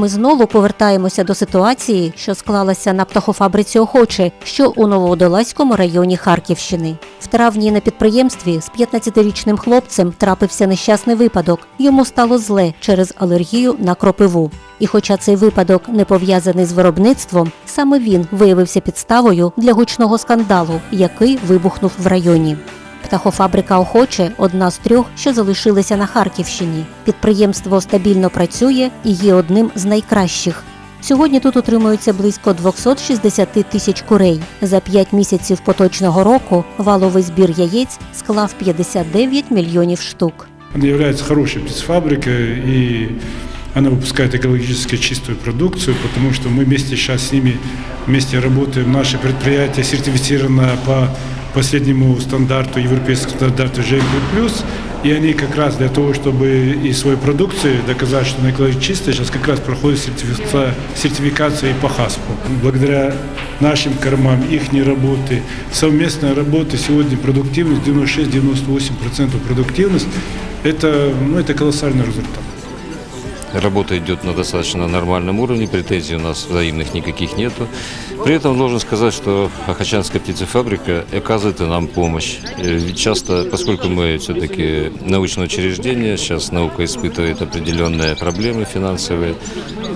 Ми знову повертаємося до ситуації, що склалася на птахофабриці Охоче, що у Новоодолазькому районі Харківщини. В травні на підприємстві з 15-річним хлопцем трапився нещасний випадок. Йому стало зле через алергію на кропиву. І хоча цей випадок не пов'язаний з виробництвом, саме він виявився підставою для гучного скандалу, який вибухнув в районі. Птахофабрика Охоче одна з трьох, що залишилися на Харківщині. Підприємство стабільно працює і є одним з найкращих. Сьогодні тут утримується близько 260 тисяч курей. За 5 місяців поточного року валовий збір яєць склав 59 мільйонів штук. Она является хорошей птицефабрикой, и она выпускает экологически чистую продукцию, потому что мы вместе сейчас с ними вместе работаем. Наше предприятие сертифицировано по последнему стандарту, европейскому стандарту GMP+, и они как раз для того, чтобы и свою продукцию доказать, что она экологически чистая, сейчас как раз проходит сертификация, сертификация и по ХАСПу. Благодаря нашим кормам, их работы, совместной работы, сегодня продуктивность 96-98% продуктивность, это, ну, это колоссальный результат. Работа идет на достаточно нормальном уровне, претензий у нас взаимных никаких нету. При этом должен сказать, что Ахачанская птицефабрика оказывает и нам помощь. Э, часто, поскольку мы все-таки научное учреждение, сейчас наука испытывает определенные проблемы финансовые.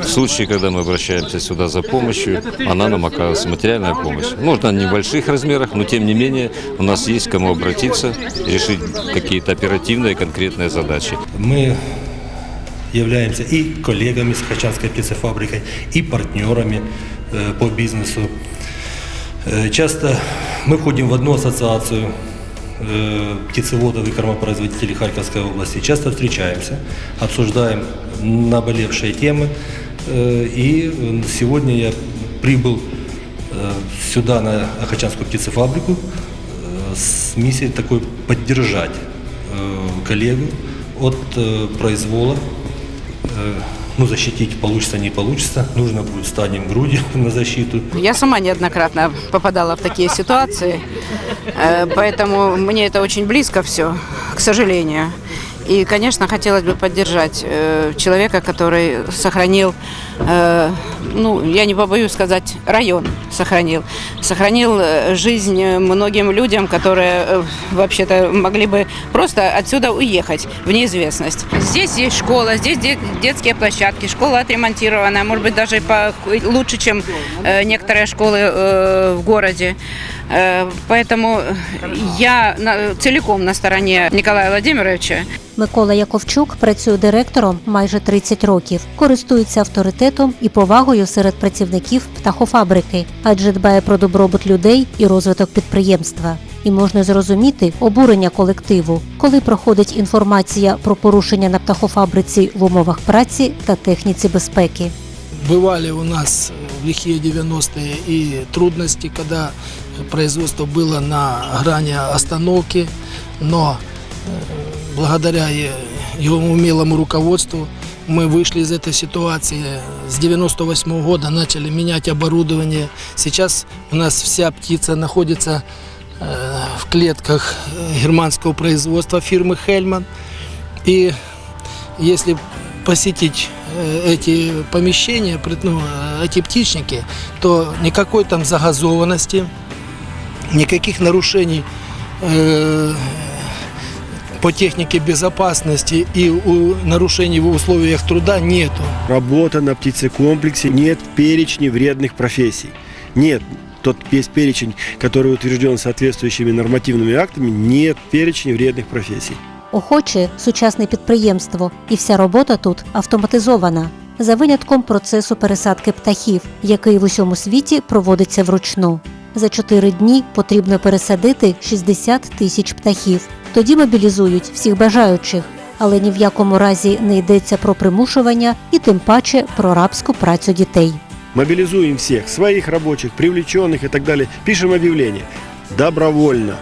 В случае, когда мы обращаемся сюда за помощью, она нам оказывается материальная помощь. Может, она в небольших размерах, но тем не менее у нас есть кому обратиться, решить какие-то оперативные конкретные задачи. Мы являемся и коллегами с Хачанской птицефабрикой, и партнерами э, по бизнесу. Э, Часто мы входим в одну ассоциацию э, птицеводов и кормопроизводителей Харьковской области. Часто встречаемся, обсуждаем наболевшие темы. И сегодня я прибыл сюда, на Ахачанскую птицефабрику, с миссией такой поддержать коллегу от произвола. Э, Ну, защитить получится, не получится. Нужно будет станем грудью на защиту. Я сама неоднократно попадала в такие ситуации, э, поэтому мне это очень близко все, к сожалению. И, конечно, хотелось бы поддержать э, человека, который сохранил, э, ну, я не побоюсь сказать, район сохранил. Сохранил э, жизнь многим людям, которые э, вообще-то могли бы просто отсюда уехать в неизвестность. Здесь есть школа, здесь де- детские площадки, школа отремонтирована, может быть, даже по- лучше, чем э, некоторые школы э, в городе. Э, Поэтому я на- целиком на стороне Николая Владимировича. Микола Яковчук працює директором майже 30 років, користується авторитетом і повагою серед працівників птахофабрики, адже дбає про добробут людей і розвиток підприємства. І можна зрозуміти обурення колективу, коли проходить інформація про порушення на птахофабриці в умовах праці та техніці безпеки. Бывали у нас в лихие 90-е и трудности, когда производство было на грани остановки, но э, благодаря его умелому руководству мы вышли из этой ситуации. С 98 года начали менять оборудование. Сейчас у нас вся птица находится э, в клетках э, германского производства фирмы Хельман. И если посетить эти помещения, ну, эти птичники, то никакой там загазованности, никаких нарушений э, по технике безопасности и у- нарушений в условиях труда нету. Работа на птицекомплексе нет перечня вредных профессий. Нет тот весь перечень, который утвержден соответствующими нормативными актами, нет перечня вредных профессий. Охоче сучасне підприємство, і вся робота тут автоматизована. За винятком процесу пересадки птахів, який в усьому світі проводиться вручну. За чотири дні потрібно пересадити 60 тисяч птахів. Тоді мобілізують всіх бажаючих, але ні в якому разі не йдеться про примушування і тим паче про рабську працю дітей. Мобілізуємо всіх своїх робочих, привлечених і так далі. Пишемо об'явлення Добровольно.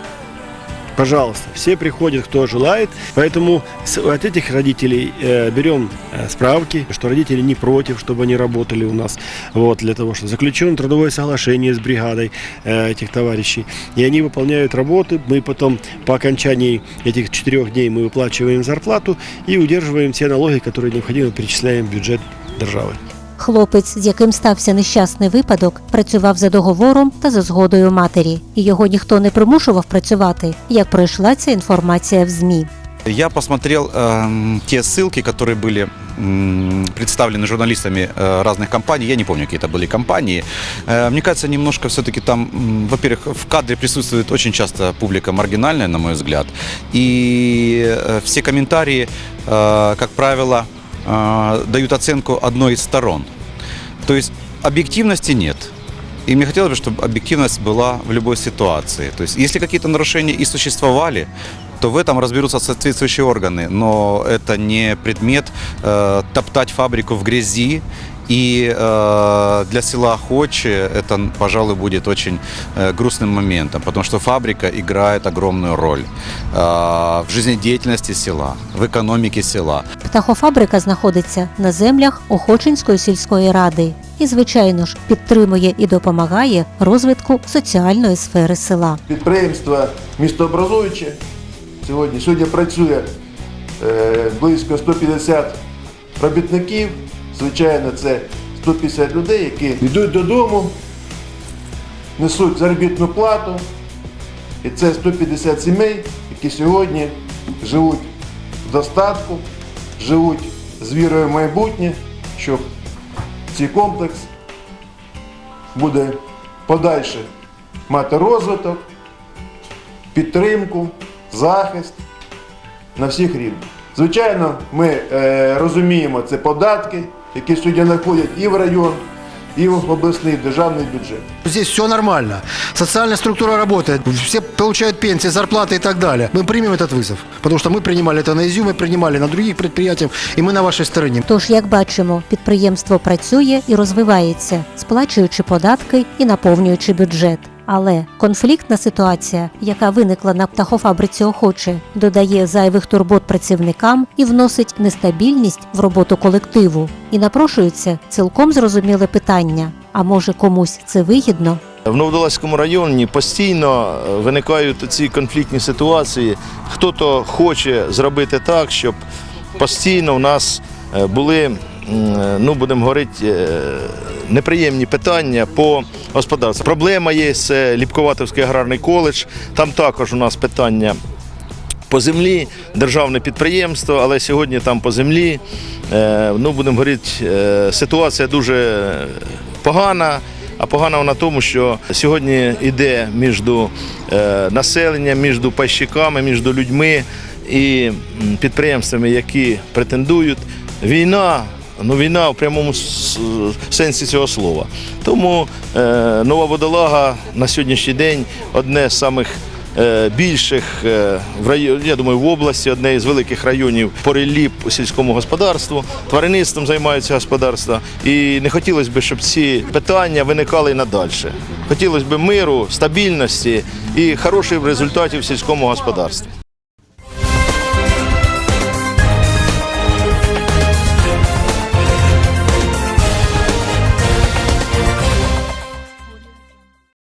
Пожалуйста, все приходят, кто желает. Поэтому от этих родителей э, берем э, справки, что родители не против, чтобы они работали у нас. Вот, для того, что заключено трудовое соглашение с бригадой э, этих товарищей. И они выполняют работы. Мы потом по окончании этих четырех дней мы выплачиваем зарплату и удерживаем все налоги, которые необходимо перечисляем в бюджет державы. Хлопець, з яким стався нещасний випадок, працював за договором та за згодою матері, і його ніхто не примушував працювати, як пройшла ця інформація в ЗМІ. Я посмотрел эм, те ссылки, которые были м, представлены журналистами э, разных компаний. Я не помню, какие это были компании. Э, мне кажется, немножко все-таки там, м, во-первых, в кадре присутствует очень часто публика маргинальная, на мой взгляд. И э, все комментарии, э, как правило, э, дают оценку одной из сторон. То есть объективности нет. И мне хотелось бы, чтобы объективность была в любой ситуации. То есть, если какие-то нарушения и существовали, то в этом разберутся соответствующие органы. Но это не предмет э, топтать фабрику в грязи. И э, для села Охочи это, пожалуй, будет очень э, грустным моментом, потому что фабрика играет огромную роль э, в жизнедеятельности села, в экономике села. Птахофабрика знаходиться на землях Охочинської сільської ради і, звичайно ж, підтримує і допомагає розвитку соціальної сфери села. Підприємство містообразуюче. Сьогодні, сьогодні працює е, близько 150 робітників. Звичайно, це 150 людей, які йдуть додому, несуть заробітну плату. І це 150 сімей, які сьогодні живуть в достатку, живуть з вірою в майбутнє, що цей комплекс буде подальше мати розвиток, підтримку, захист на всіх рівнях. Звичайно, ми е, розуміємо, це податки, які сьогодні надходять і в район, і в обласний державний бюджет. Здесь все нормально. Социальная структура работает. Все получают пенсии, зарплаты и так далее. Мы примем этот вызов. Потому что мы принимали это на Изюме, принимали на других предприятиях, и мы на вашей стороне. Тож, як бачимо, підприємство працює і розвивається, сплачуючи податки і наповнюючи бюджет. Але конфліктна ситуація, яка виникла на птахофабриці охоче, додає зайвих турбот працівникам і вносить нестабільність в роботу колективу. І напрошується цілком зрозуміле питання: а може комусь це вигідно? В Новодолазькому районі постійно е, виникають ці конфліктні ситуації. Хто-то хоче зробити так, щоб постійно у нас е, були, е, ну будемо говорити, неприємні питання по господарству. Проблема є це Ліпковатовський аграрний коледж. Там також у нас питання по землі, державне підприємство, але сьогодні там по землі, е, ну будемо говорити, е, ситуація дуже погана. А погана вона тому, що сьогодні йде між е, населенням, між пайщиками, між людьми і підприємствами, які претендують. Війна, ну війна в прямому сенсі цього слова. Тому е, нова водолага на сьогоднішній день одне з самих е, більших е, в районі, я думаю, в області, одне із великих районів по реліп у сільському господарству, тваринництвом займаються господарства. І не хотілося б, щоб ці питання виникали і надальше. Хотілося б миру, стабільності і хороших результатів в сільському господарстві.